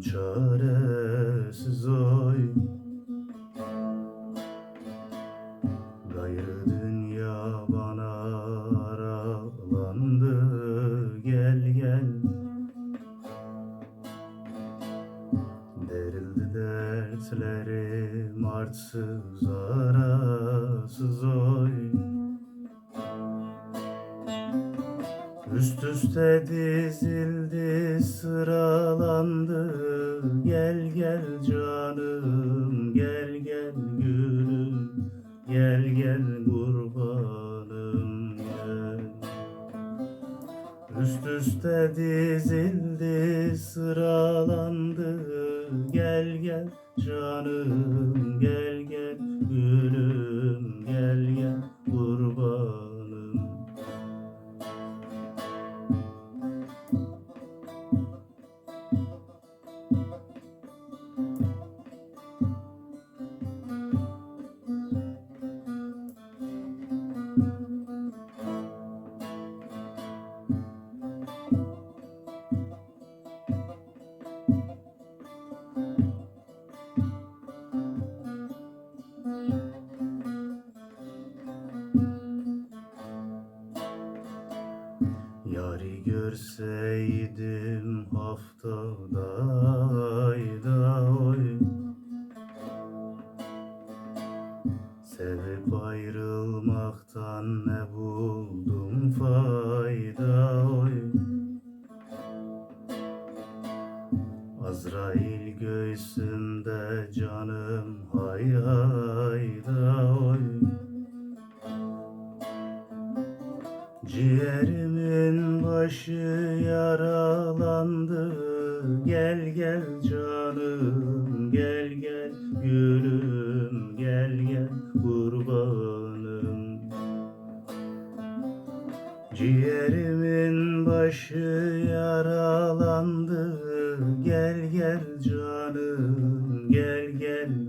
Çaresiz oy Gayrı dünya bana aralandı gel gel. Derildi dertlerim artsız arasız oy Üst üste dizildi sıralandı Gel kurbanım gel Üst üste dizildi sıralandı Yari görseydim haftada ayda oy. Sevip ayrılmaktan ne buldum fayda oy. Azrail göğsümde canım hay Ciğerimin başı yaralandı. Gel gel canım gel gel gülüm Gel gel kurbanım. Ciğerimin başı yaralandı. Gel gel canım gel gel